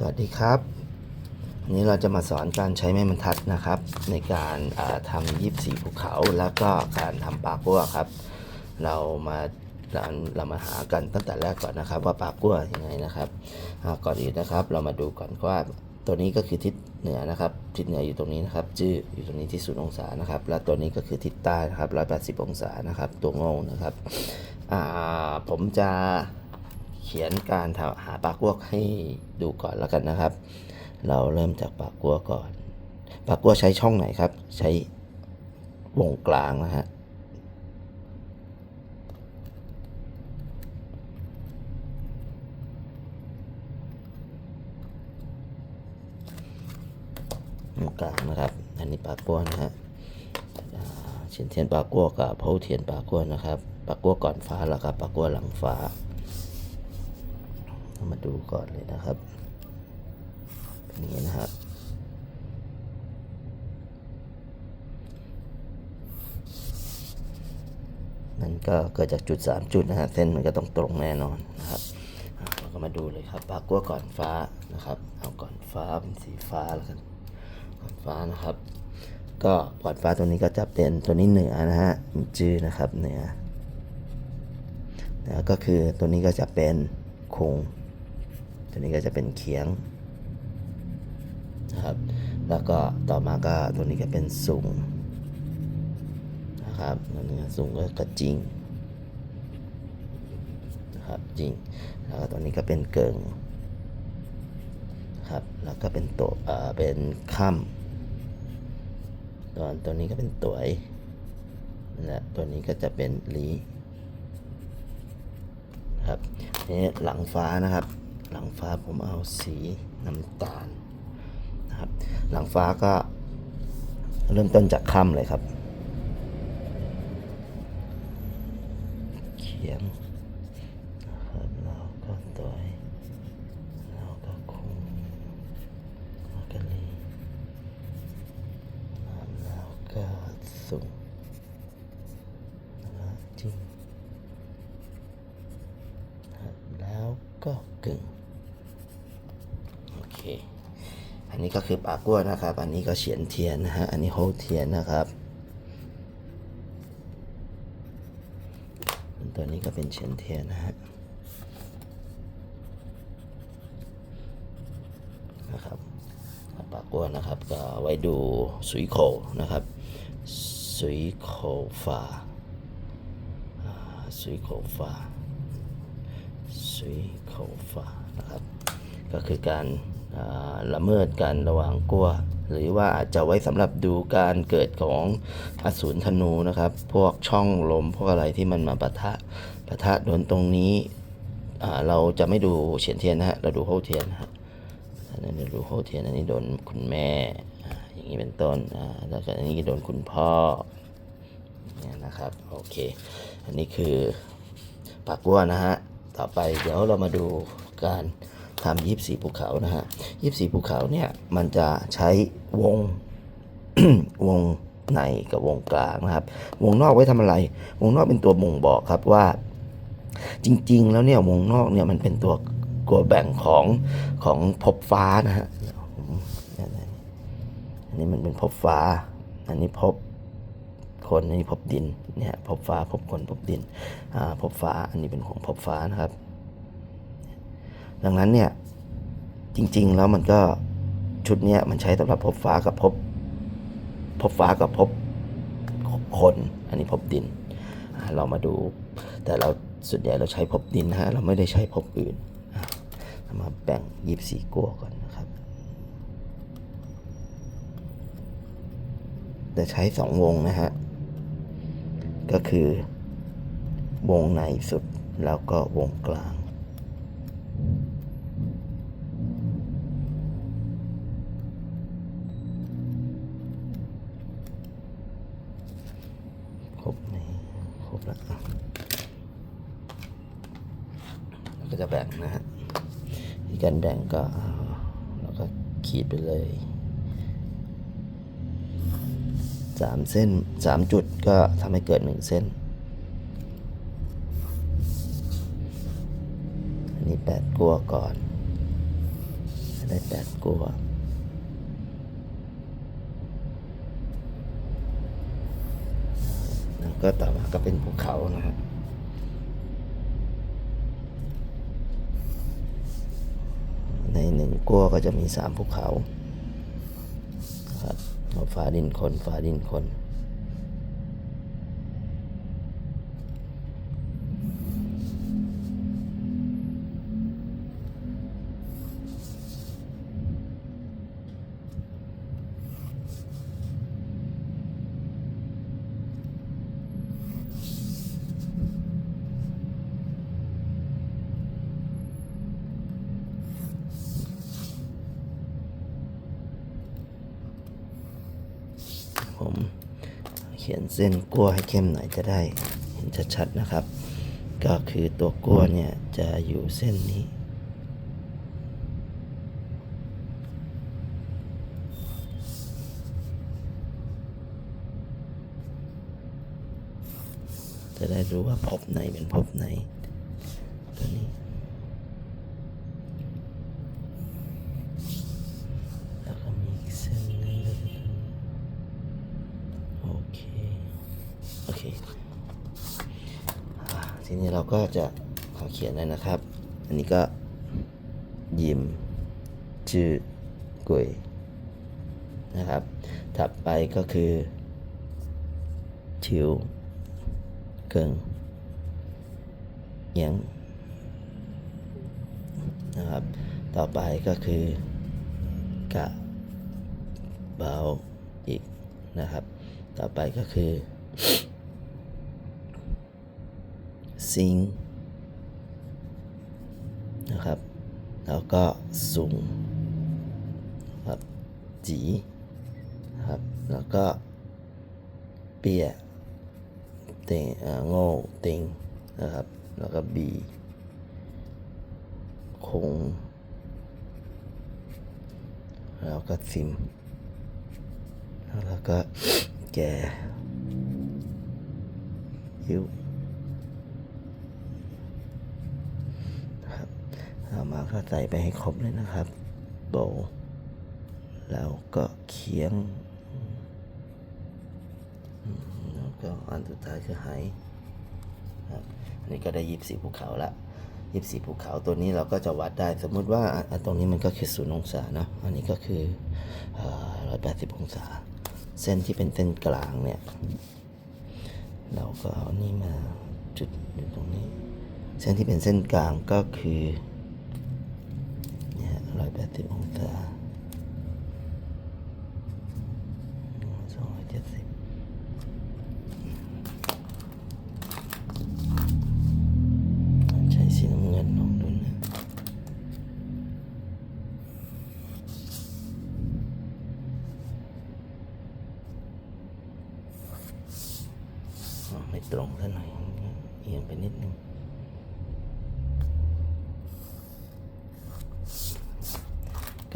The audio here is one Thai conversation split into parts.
สวัสดีครับวันนี้เราจะมาสอนการใช้ไม้บรรทัดนะครับ ในการาทำยิบสีภูเขาแล้วก็การทำปากกั้วครับ เรามาเราเรามาหากันตั้งแต่แรกก่อนนะครับ ว่าปากกั้วยังไงนะครับก่อนอื่นนะครับ เรามาดูก่อนว่าตัวนี้ก็คือทิศเหนือนะครับ ทิศเหนืออยู่ตรงนี้นะครับจื้ออยู่ตรงนี้ที่ศูนย์องศานะครับ แล้วตัวนี้ก็คือทิศใต้นะครับ180 องศานะครับ ตัวงงนะครับผมจะ เขียนการหาปากกวกให้ดูก่อนแล้วกันนะครับ เราเริ่มจากปากกวกก่อนปากกวกใช้ช่องไหนครับ ใช้วงกลางนะฮะวงกลางนะครับ อันนี้ปากกวนะฮะเฉียนเทียนปากกวกับเพาเทียนปากกวนะครับปากกวก่อนฟ้าแล้วครับปากกวหลังฟ้า มาดูก่อนเลยนะครับ เป็นอย่างนี้นะครับ มันก็เกิดจากจุด 3 จุดนะฮะ เส้นมันก็ต้องตรงแน่นอนนะครับเราก็มาดูเลยครับปากกัวก่อนฟ้านะครับ เอาก่อนฟ้าเป็นสีฟ้าแล้วกันก่อนฟ้านะครับ ก็ก่อนฟ้าตัวนี้ก็จะเป็นตัวนี้เหนือนะฮะมีจื้อนะครับเหนือแล้วก็คือตัวนี้ก็จะเป็นคง ตัวนี้ก็จะเป็นเคียงนะครับ แล้วก็ต่อมาก็ตัวนี้ก็เป็นสูงนะครับตัวนี้สูงก็กระจิงนะครับจิง แล้วก็ตัวนี้ก็เป็นเกิงครับ แล้วก็เป็นตัวเอ่อเป็นค่ำตอนตัวนี้ก็เป็นตวยและตัวนี้ก็จะเป็นลีครับนี่หลังฟ้านะครับ หลังฟ้าผมเอาสีน้ำตาลนะครับ หลังฟ้าก็เริ่มต้นจากค่ำเลยครับ เขียงนะครับแล้วก็ตัวแล้วก็คงแล้วก็ลีแล้วก็สูงแล้วจริง แล้วก็กึ่ง อเคอันนี้ก็คือปากกั้วนะครับ อันนี้ก็เฉียนเทียนนะฮะ อันนี้โฮเทียนนะครับตัวนี้ก็เป็นเฉียนเทียนนะฮะนะครับปากกั้วนะครับก็ไว้ดูสุยโคนะครับสุยโคฟาสุยโคฟาสุยโคฟานะครับ ก็คือการ ละเมิดกันระหว่างกลัว หรือว่าอาจจะไว้สำหรับดูการเกิดของอสูรธนูนะครับ พวกช่องลมพวกอะไรที่มันมาปะทะปะทะโดนตรงนี้เราจะไม่ดูเฉียนเทียนนะฮะเราดูโฮเทียนนะฮะอันนั้ดูโฮเทียนอันนี้โดนคุณแม่อย่างนี้เป็นต้นแล้วก็อันนี้โดนคุณพ่อเนี่ยนะครับโอเคอันนี้คือปากกัวนะฮะต่อไปเดี๋ยวเรามาดูการ ทำยิบสีภูเขานะฮะยิบสีภูเขาเนี่ยมันจะใช้วงวงในกับวงกลางนะครับ วงนอกไว้ทำอะไร วงนอกเป็นตัวบ่งบอกครับว่า จริง ๆ แล้วเนี่ยวงนอกเนี่ยมันเป็นตัวตัวแบ่งของของภพฟ้านะฮะอันนี้มันเป็นภพฟ้า อันนี้ภพคนอันนี้ภพดินเนี่ยภพฟ้าภพคนภพดินอ่าภพฟ้าอันนี้เป็นของภพฟ้านะครับ ดังนั้นเนี่ยจริง ๆ แล้วมันก็ชุดเนี้ยมันใช้สำหรับภพฟ้ากับพภพบฟ้ากับภพคน อันนี้ภพดิน เรามาดู แต่เราส่วนใหญ่เราใช้ภพดินนะฮะเราไม่ได้ใช้ภพอื่นมาแบ่งยีบสีกัวก่อนนะครับ จะใช้สองวงนะฮะ ก็คือวงในสุดแล้วก็วงกลาง บแล้วก็จะแบ่งนะฮะที่การแบ่งก็เราก็ขีดไปเลยสามเส้นสามจุดก็ทำให้เกิดหนึ่งเส้น อันนี้แปดกัวก่อนอันได้แปดกัวแล้ว ก็ต่อมาก็เป็นภูเขานะฮะในหนึ่งกัวก็จะมีสามภูเขานะครับฟ้าดินคนฟ้าดินคน ขียนเส้นกั้วให้เข้มหน่อยจะได้เห็นชัดๆนะครับ ก็คือตัวกั้วเนี่ยจะอยู่เส้นนี้ จะได้รู้ว่าพบไหนเป็นพบไหน ทีนี้เราก็จะขอเขียนเลยนะครับ อันนี้ก็ยิมจื้อกุยนะครับ ถัดไปก็คือชิวเกิงเยียงนะครับ ต่อไปก็คือกะเบาอีกนะครับ ต่อไปก็คือ ซิงนะครับ แล้วก็สูงครับจีนะครับ แล้วก็เปียเต็งเอ่อโง่เต็งนะครับ แล้วก็บีคง แล้วก็ซิม แล้วก็แกยิ้วนะครับ เอามาก็ใส่ไปให้ครบเลยนะครับโบแล้วก็เคียงแล้วก็อันสุดท้ายคือไหครับอันนี้ก็ได้ยีบสี่ภูเขาละยีบสี่ภูเขาตัวนี้เราก็จะวัดได้สมมุติว่าตรงนี้มันก็คือศูนย์องศาเนอะอันนี้ก็คือร้อยแปดสิบองศา เส้นที่เป็นเส้นกลางเนี่ย เราก็เอานี่มาจุดอยู่ตรงนี้ เส้นที่เป็นเส้นกลางก็คือ ร้อยแปดสิบองศาสองร้อยเจ็ดสิบใช้สีน้ำเงินลองดูนะไม่ตรงซะหน่อยเอียงไปนิดนึง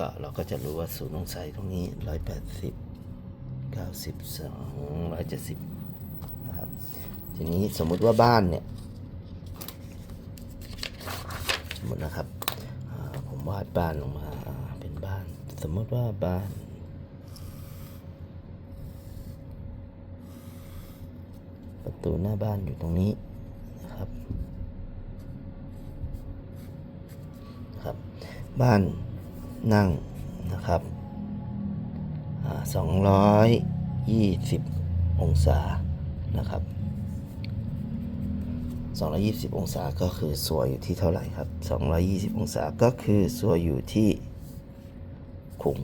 ก็เราก็จะรู้ว่าศูนย์องศาตรงนี้ร้อยแปดสิบเก้าสิบสองร้อยเจ็ดสิบนะครับทีนี้สมมุติว่าบ้านเนี่ย สมมตินะครับผมวาดบ้านลงมาเป็นบ้าน สมมติว่าบ้านประตูหน้าบ้านอยู่ตรงนี้นะครับ ครับ บ้าน นั่งนะครับสองร้องศานะครับสองร้องศาก็คือสัวอยู่ที่เท่าไหร่ครับสองร้องศาก็คือสัวอยู่ที่คุง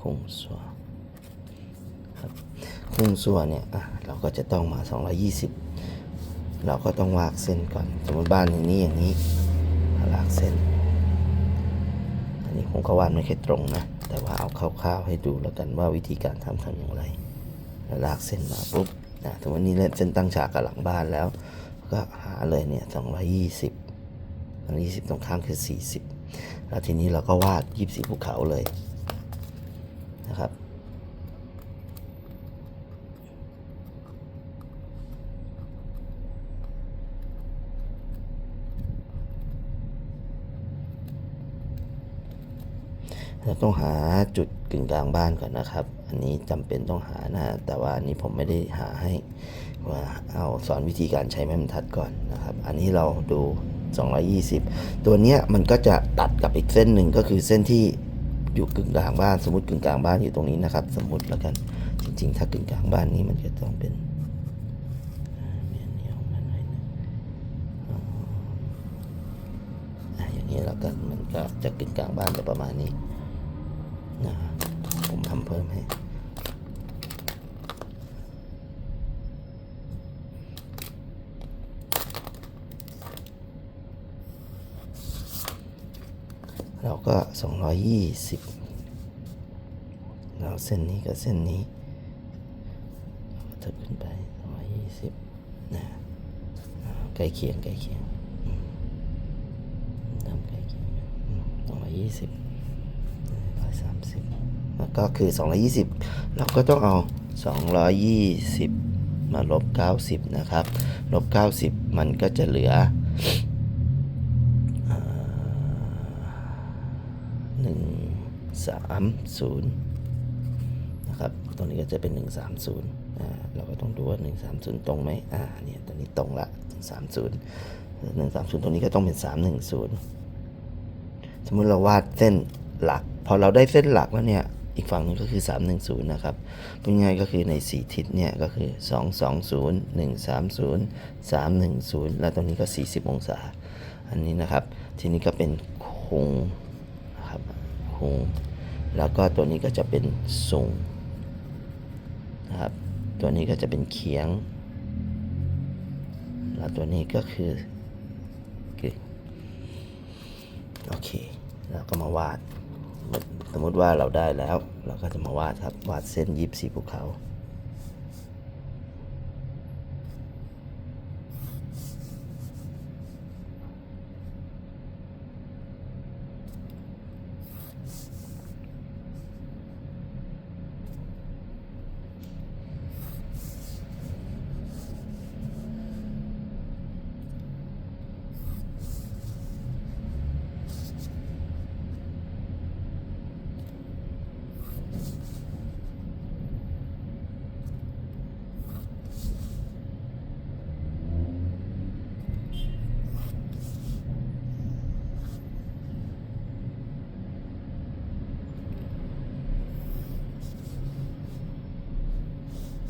คุงสัวครับครึ่งส่วนเนี่ยเราก็จะต้องมา 220 เราก็ต้องวากเส้นก่อน สมมติบ้านอย่างนี้อย่างนี้ลากเส้น ผมก็วาดไม่ค่อยตรงนะ แต่ว่าเอาคร่าวๆให้ดูแล้วกันว่าวิธีการทำทำอย่างไรแล้วลากเส้นมาปุ๊บนะสมมตินี้เล่นเส้นตั้งฉากกับหลังบ้านแล้ว ก็หาเลยเนี่ย220 220ตรงข้างคือ40แล้วทีนี้เราก็วาด24ภูเขาเลยนะครับ เราต้องหาจุดกึ่งกลางบ้านก่อนนะครับ อันนี้จำเป็นต้องหานะแต่ว่าอันนี้ผมไม่ได้หาให้ว่าเอาสอนวิธีการใช้ไม้บรรทัดก่อนนะครับ อันนี้เราดู 220 ตัวเนี้ยมันก็จะตัดกับอีกเส้นหนึ่งก็คือเส้นที่อยู่กึ่งกลางบ้าน สมมติกึ่งกลางบ้านอยู่ตรงนี้นะครับ สมมติแล้วกันจริงๆ ถ้ากึ่งกลางบ้านนี้มันจะต้องเป็นอ่าเนี่ยเนี่ยของมันหน่อยนึงอ่าอย่างนี้แล้วกันมันก็จะกึ่งกลางบ้านจะประมาณนี้ นะผมทำเพิ่มให้ เราก็ 220 เราเส้นนี้กับเส้นนี้เทิบขึ้นไป 220 นะอ่าใกล้เคียงใกล้เคียงทำใกล้เคียงอืม220 ร้อยสามสิบแล้วก็คือ 220 เราก็ต้องเอา 220 มาลบ 90 นะครับ ลบ 90 มันก็จะเหลือหนึ่งสามศูนย์นะครับ ตรงนี้ก็จะเป็น 130อ่าเราก็ต้องดูว่า 130 ตรงไหมอ่า เนี่ยตอนนี้ตรงละ 130 130 ตรงนี้ก็ต้องเป็น 310 สมมุติเราวาดเส้นหลัก พอเราได้เส้นหลักแล้วเนี่ยอีกฝั่งนึงก็คือ 310 นะครับพูดง่ายก็คือใน 4 ทิศเนี่ยก็คือ 220 130 310 แล้วตรงนี้ก็ 40 องศา อันนี้นะครับ ทีนี้ก็เป็นโค้งนะครับโค้งแล้วก็ตัวนี้ก็จะเป็นสูงนะครับ ตัวนี้ก็จะเป็นเคียง แล้วตัวนี้ก็คือคือโอเค แล้วก็มาวาด สมมติว่าเราได้แล้ว เราก็จะมาวาดครับวาดเส้นยิบสีภูเขา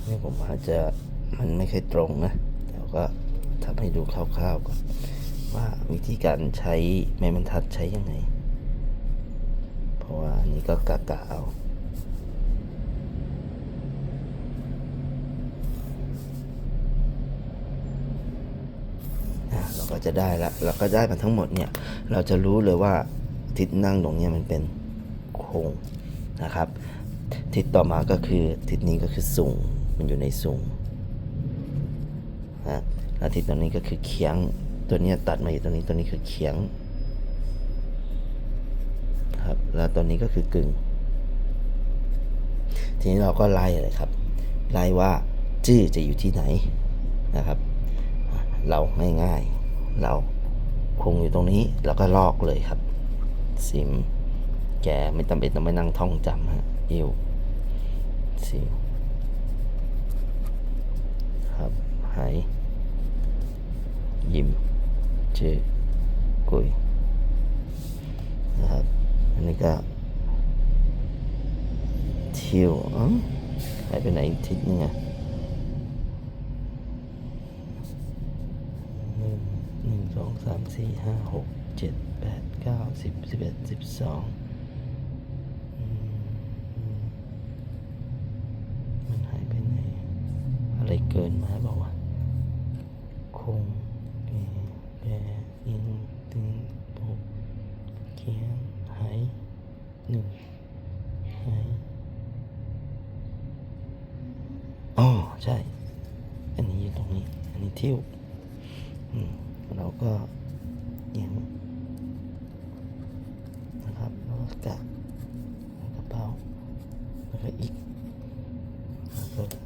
นี่ผมอาจจะมันไม่ค่อยตรงนะแต่ก็ทำให้ดูคร่าวๆก่อนว่าวิธีการใช้ไม้บรรทัดใช้ยังไง เพราะว่าอันนี้ก็กะกะเอาเราก็จะได้ละเราก็ได้มาทั้งหมดเนี่ย เราจะรู้เลยว่าทิศนั่งตรงนี้มันเป็นโค้งนะครับ ทิศต่อมาก็คือทิศนี้ก็คือสูง มันอยู่ในสูงนะแล้วทิศตรงนี้ก็คือเคียง ตัวนี้ตัดมาอยู่ตรงนี้ตัวนี้คือเคียงครับแล้วตัวนี้ก็คือกึ่ง ทีนี้เราก็ไล่เลยครับ ไล่ว่าจื้อจะอยู่ที่ไหนนะครับ เราง่ายๆ เราคงอยู่ตรงนี้แล้วก็ลอกเลยครับ ซิม แกไม่จำเป็นต้องไปนั่งท่องจำฮะอิวซิม ครับ หาย ยิมเจอกุยนะครับ อันนี้ก็เที่ยวอ๋อหายไปไหนอีกทิศนึงอะหนึ่งหนึ่งสองสามสี่ห้าหกเจ็ดแปดเก้าสิบสิบเอ็ดสิบสองอืมอืมมันหายไปไหน อะไร เกินมาบอกว่า คงเปแปอิงตึงปกเคียงหายหนึ่งหายอ๋อใช่ อันนี้อยู่ตรงนี้ อันนี้ทิ้วเราก็เอียงนะครับแล้วก็กะแล้วก็เป้าแล้วก็อีกแล้วก็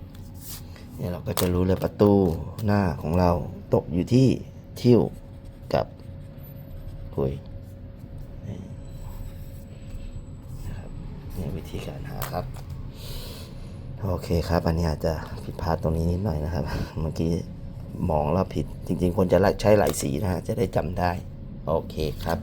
เนี่ยเราก็จะรู้เลยประตูหน้าของเราตกอยู่ที่ทิวกับคุยนี่นะครับนี่วิธีการหาครับ โอเคครับ อันนี้อาจจะผิดพลาดตรงนี้นิดหน่อยนะครับ เมื่อกี้มองแล้วผิดจริงๆควรจะใช้หลายสีนะฮะจะได้จำได้ โอเคครับ